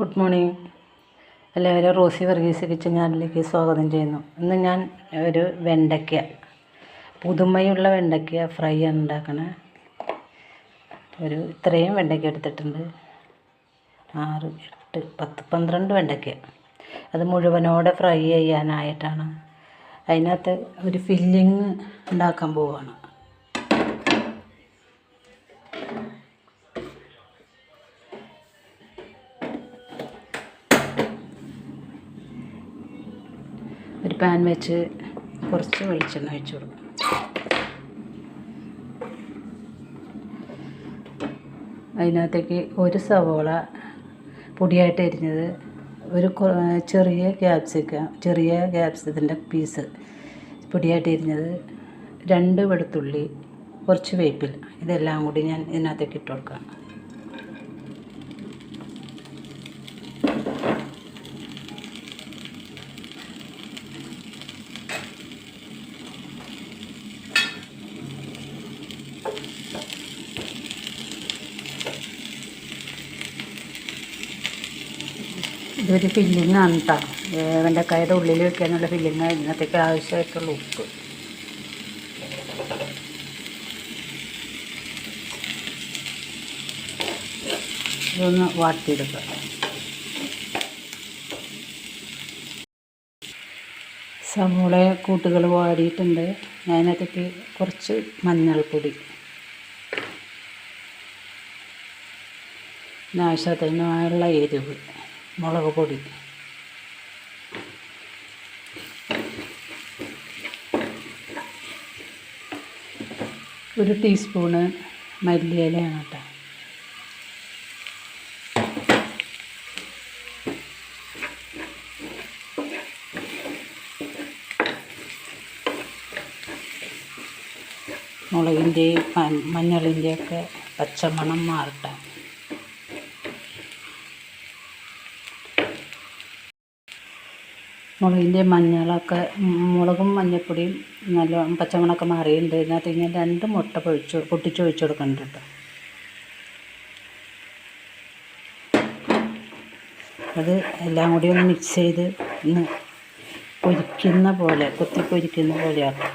Good morning. എല്ലാവരും Rosy Varghese kitchen ചാനലിലേക്ക് സ്വാഗതം ചെയ്യുന്നു. ഇന്ന് ഞാൻ ഒരു വെണ്ടയ്ക്ക പുതുമയുള്ള വെണ്ടയ്ക്ക ഫ്രൈ ആണ് ഉണ്ടാക്കണേ. ഒരു ഇത്രയും വെണ്ടയ്ക്ക എടുത്തിട്ടുണ്ട്. ആറ് എട്ട് പത്ത് പന്ത്രണ്ട് വെണ്ടയ്ക്ക. അത് മുഴുവനോടെ ഫ്രൈ ചെയ്യാനായിട്ടാണ്. അതിനകത്ത് ഒരു ഫില്ലിങ് ഉണ്ടാക്കാൻ പോവുകയാണ് പാൻ വെച്ച് കുറച്ച് വെളിച്ചെണ്ണ ഒഴിച്ചു കൊടുക്കും. അതിനകത്തേക്ക് ഒരു സവോള പൊടിയായിട്ട് അരിഞ്ഞത് ഒരു ചെറിയ ക്യാപ്സിക്ക ചെറിയ ക്യാപ്സിക്കത്തിന്റെ പീസ് പൊടിയായിട്ട് അരിഞ്ഞത് രണ്ട് വെളുത്തുള്ളി കുറച്ച് വേപ്പിൽ ഇതെല്ലാം കൂടി ഞാൻ ഇതിനകത്തേക്ക് ഇട്ട് കൊടുക്കാം ഇതൊരു ഫില്ലിംഗ് ആണ് കേട്ടോ വെണ്ടക്കായുടെ ഉള്ളിൽ വെക്കാനുള്ള ഫില്ലിങ് ഇതിനകത്തേക്ക് ആവശ്യമായിട്ടുള്ള ഉപ്പ്. ഇതൊന്ന് വാട്ടിയെടുക്കുക സവോള കൂട്ടുകൾ വാടിയിട്ടുണ്ട്. അതിനകത്തേക്ക് കുറച്ച് മഞ്ഞൾപ്പൊടി. പിന്നെ ആവശ്യത്തിനുള്ള എരിവ്. മുളക് പൊടി. ഒരു ടീസ്പൂണ് മല്ലിയിലയാണ് കേട്ടോ. മുളകിന്റെയും മഞ്ഞളിന്റെയൊക്കെ പച്ചമണം മാറട്ടെ. മുളകിന്റെ മഞ്ഞളൊക്കെ മുളകും മഞ്ഞൾപ്പൊടിയും നല്ല പച്ചമണമൊക്കെ മാറിയിട്ടുണ്ട്. ഇതിനകത്ത് ഞാൻ രണ്ട് മുട്ട പൊഴിച്ച് പൊട്ടിച്ച് ഒഴിച്ച് കൊടുക്കുന്നുണ്ട് കേട്ടോ. അത് എല്ലാം കൂടി ഒന്ന് മിക്സ് ചെയ്ത് ഒന്ന് പൊരിക്കുന്ന പോലെ കുത്തി പൊരിക്കുന്ന പോലെയാക്കാം.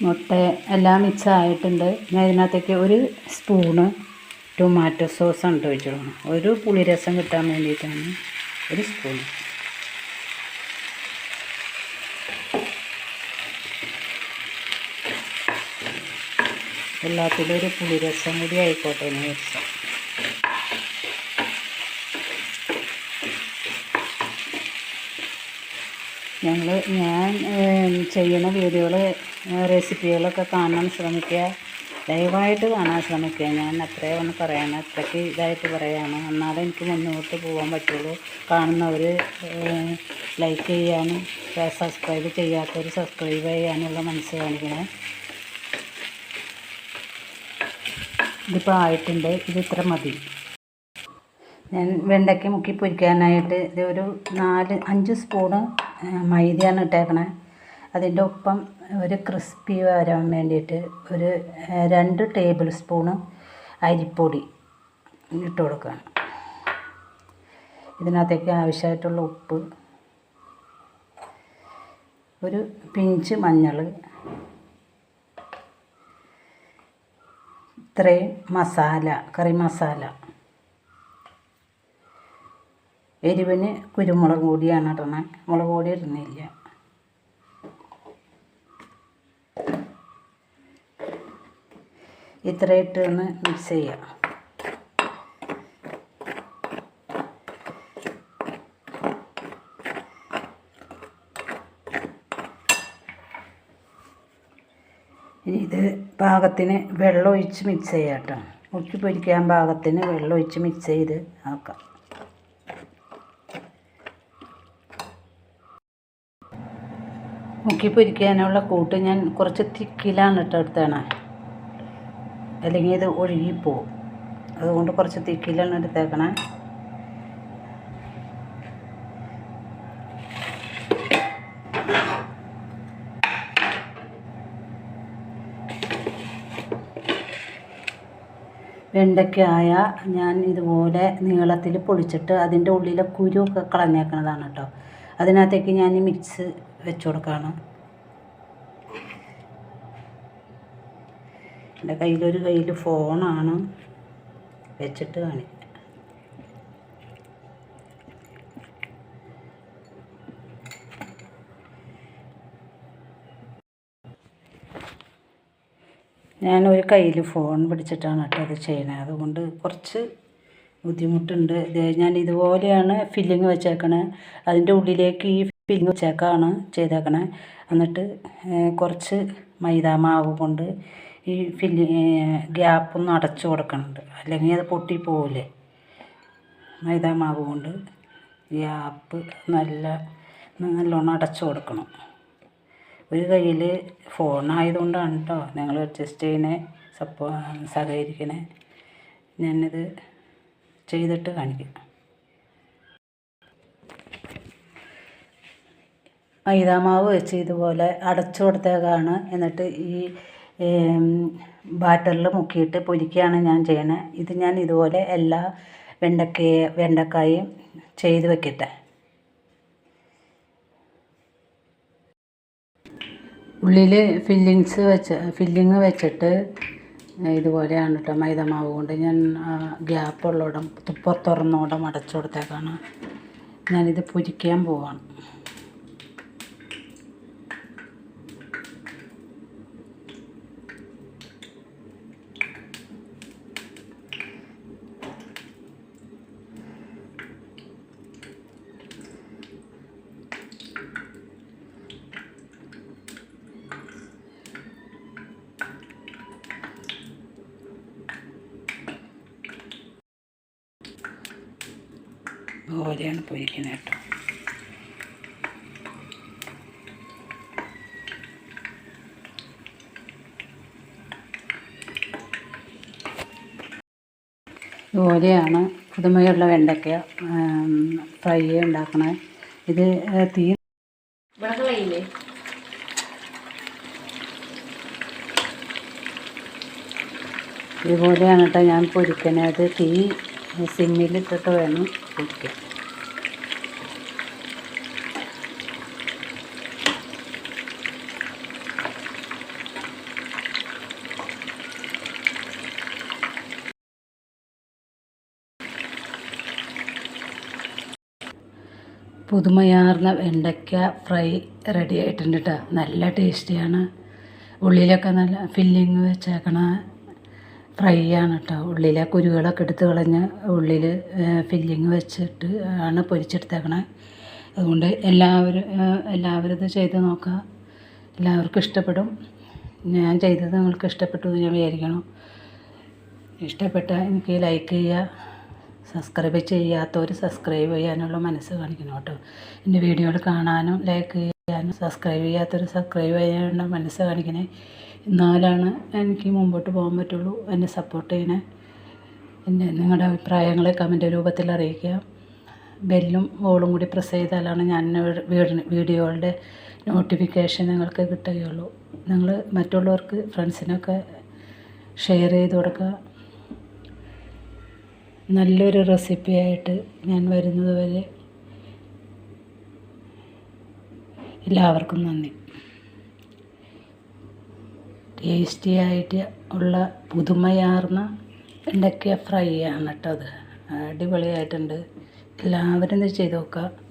മുട്ട എല്ലാം മിക്സ് ആയിട്ടുണ്ട് ഞാൻ ഇതിനകത്തേക്ക് ഒരു സ്പൂണ് ടൊമാറ്റോ സോസ് ഉണ്ട് ഒഴിച്ച് കൊടുക്കണം ഒരു പുളിരസം കിട്ടാൻ വേണ്ടിയിട്ടാണ് ഒരു സ്പൂൺ എല്ലാത്തിലും ഒരു പുളിരസം കൂടി ആയിക്കോട്ടെ എന്ന് ഞങ്ങൾ ഞാൻ ചെയ്യുന്ന വീഡിയോകൾ റെസിപ്പികളൊക്കെ കാണാൻ ശ്രമിക്കുക. ദയവായിട്ട് കാണാൻ ശ്രമിക്കുക. ഞാൻ അത്രേ ഒന്ന് പറയണം. അത്രയ്ക്ക് ഇതായിട്ട് പറയാണ്. എന്നാലേ എനിക്ക് മുന്നോട്ട് പോകാൻ പറ്റുള്ളൂ. കാണുന്നവർ ലൈക്ക് ചെയ്യാനും സബ്സ്ക്രൈബ് ചെയ്യാത്തവർ സബ്സ്ക്രൈബ് ചെയ്യാനുള്ള മനസ്സ് കാണിക്കണേ. ഇതിപ്പോൾ ആയിട്ടുണ്ട്. ഇത് ഇത്ര മതി. ഞാൻ വെണ്ടയ്ക്ക മുക്കി പൊരിക്കാനായിട്ട് ഒരു നാല് അഞ്ച് സ്പൂണ് മൈദയാണ് ഇട്ടേക്കണേ. അതിന്റെ ഒപ്പം ഒരു ക്രിസ്പി വരാൻ വേണ്ടിയിട്ട് ഒരു രണ്ട് ടേബിൾ സ്പൂണ് അരിപ്പൊടി ഇട്ട് കൊടുക്കുകയാണ് ഇതിനകത്തേക്ക് ആവശ്യമായിട്ടുള്ള ഉപ്പ് ഒരു പിഞ്ച് മഞ്ഞൾ ഇത്രയും മസാല കറി മസാല എരിവിന് കുരുമുളക് പൊടിയാണ് ഇടണേ. മുളക് പൊടി ഇടുന്നില്ല. ഇത്ര ഇട്ട് ഒന്ന് മിക്സ് ചെയ്യാം. ഇനി ഇത് പാകത്തിന് വെള്ളം ഒഴിച്ച് മിക്സ് ചെയ്യാം കേട്ടോ. മുക്കി പൊരിക്കാൻ പാകത്തിന് വെള്ളം ഒഴിച്ച് മിക്സ് ചെയ്ത് ആക്കാം. മുക്കി പൊരിക്കാനുള്ള കൂട്ട് ഞാൻ കുറച്ച് തിക്കിലാണ് ഇട്ട് എടുത്തേണേ. അല്ലെങ്കിൽ ഇത് ഒഴുകിപ്പോവും. അതുകൊണ്ട് കുറച്ച് തിക്കിലാണ് എടുത്തേക്കണേ. വെണ്ടയ്ക്കായ ഞാൻ ഇതുപോലെ നീളത്തിൽ പൊളിച്ചിട്ട് അതിന്റെ ഉള്ളിലെ കുരുവൊക്കെ കളഞ്ഞേക്കണതാണ് കേട്ടോ. അതിനകത്തേക്ക് ഞാൻ മിക്സ് വെച്ച് കൊടുക്കുകയാണ് എന്റെ കയ്യിലൊരു കയ്യിൽ ഫോണാണ് വെച്ചിട്ട് കാണിക്കാം ഞാൻ ഒരു കയ്യിൽ ഫോൺ പിടിച്ചിട്ടാണ് കേട്ടോ അത് ചെയ്യണത് അതുകൊണ്ട് കുറച്ച് ബുദ്ധിമുട്ടുണ്ട്. ഞാൻ ഇതുപോലെയാണ് ഫില്ലിങ് വെച്ചേക്കണേ. അതിന്റെ ഉള്ളിലേക്ക് ഈ ഫില്ലിങ് വെച്ചേക്കാണ് ചെയ്തേക്കണേ. എന്നിട്ട് കുറച്ച് മൈദ മാവ് കൊണ്ട് ഈ ഫില്ലി ഗ്യാപ്പൊന്ന് അടച്ചു കൊടുക്കണുണ്ട്. അല്ലെങ്കിൽ അത് പൊട്ടിപ്പോവില്ലേ മൈദ മാവ് കൊണ്ട് ഗ്യാപ്പ് നല്ല നല്ലോണം അടച്ചു കൊടുക്കണം. ഒരു കയ്യിൽ ഫോണായതുകൊണ്ടാണ് കേട്ടോ നിങ്ങൾ അഡ്ജസ്റ്റ് ചെയ്യണേ സപ്പോ സഹകരിക്കണേ. ഞാനിത് ചെയ്തിട്ട് കാണിക്കാം. മൈദാമാവ് വെച്ച് ഇതുപോലെ അടച്ചു കൊടുത്തേക്കാണ്. എന്നിട്ട് ഈ ബാറ്ററിൽ മുക്കിയിട്ട് പൊരിക്കുകയാണ് ഞാൻ ചെയ്യണത് ഇത് ഞാൻ ഇതുപോലെ എല്ലാ വെണ്ടക്കയെ വെണ്ടക്കായും ചെയ്ത് വെക്കട്ടെ. ഉള്ളിൽ ഫില്ലിങ്സ് വെച്ച് ഫില്ലിങ് വെച്ചിട്ട് ഇതുപോലെയാണ് കേട്ടോ മൈദമാവ് കൊണ്ട് ഞാൻ ഗ്യാപ്പ് ഉള്ളോടം തുറന്നോടം അടച്ചു കൊടുത്തേക്കാണ്. ഞാനിത് പൊരിക്കാൻ പോവാണ്. ഇതുപോലെയാണ് പൊരിക്കുന്നത് കേട്ടോ. ഇതുപോലെയാണ് പുതുമയുള്ള വെണ്ടയ്ക്ക ഫ്രൈ ഉണ്ടാക്കണത് ഇത് തീ വിളകളയില്ലേ ഇതുപോലെയാണ് കേട്ടോ ഞാൻ പൊരിക്കണത് തീ സിമ്മിലിട്ടിട്ട് വേണം പൊരിക്കാൻ. പുതുമയാർന്ന വെണ്ടയ്ക്ക ഫ്രൈ റെഡി ആയിട്ടുണ്ട് കേട്ടോ നല്ല ടേസ്റ്റിയാണ് ഉള്ളിലൊക്കെ നല്ല ഫില്ലിങ് വെച്ചേക്കണ ഫ്രൈ ആണ് കേട്ടോ ഉള്ളിലെ കുരുകളൊക്കെ എടുത്ത് കളഞ്ഞ് ഉള്ളിൽ ഫില്ലിങ് വെച്ചിട്ട് ആണ് പൊരിച്ചെടുത്തേക്കണേ. അതുകൊണ്ട് എല്ലാവരും എല്ലാവരും ഇത് ചെയ്ത് നോക്കുക എല്ലാവർക്കും ഇഷ്ടപ്പെടും. ഞാൻ ചെയ്തത് നിങ്ങൾക്ക് ഇഷ്ടപ്പെട്ടു എന്ന് ഞാൻ വിചാരിക്കണം ഇഷ്ടപ്പെട്ട എനിക്ക് ലൈക്ക് ചെയ്യുക. സബ്സ്ക്രൈബ് ചെയ്യാത്തവർ സബ്സ്ക്രൈബ് ചെയ്യാനുള്ള മനസ്സ് കാണിക്കണം കേട്ടോ. എന്റെ വീഡിയോകൾ കാണാനും ലൈക്ക് ചെയ്യാനും സബ്സ്ക്രൈബ് ചെയ്യാത്തവർ സബ്സ്ക്രൈബ് ചെയ്യാനുള്ള മനസ്സ് കാണിക്കണേ. എന്നാലാണ് എനിക്ക് മുമ്പോട്ട് പോകാൻ പറ്റുള്ളൂ. എന്നെ സപ്പോർട്ട് ചെയ്യണേ. എന്റെ നിങ്ങളുടെ അഭിപ്രായങ്ങളെ കമന്റ് രൂപത്തിൽ അറിയിക്കുക. ബെല്ലും ഓളും കൂടി പ്രസ് ചെയ്താലാണ് ഞാൻ വീഡിയോ വീഡിയോകളുടെ നോട്ടിഫിക്കേഷൻ നിങ്ങൾക്ക് കിട്ടുകയുള്ളൂ. നിങ്ങൾ മറ്റുള്ളവർക്ക് ഫ്രണ്ട്സിനൊക്കെ ഷെയർ ചെയ്ത് കൊടുക്കുക. നല്ലൊരു റെസിപ്പിയായിട്ട് ഞാൻ വരുന്നത് വരെ എല്ലാവർക്കും നന്ദി. ടേസ്റ്റി ആയിട്ട് ഉള്ള പുതുമയാർന്ന വെണ്ടയ്ക്ക ഫ്രൈ ആണ് കേട്ടോ അത്. അടിപൊളിയായിട്ടുണ്ട്. എല്ലാവരും ഇത് ചെയ്ത് നോക്കുക.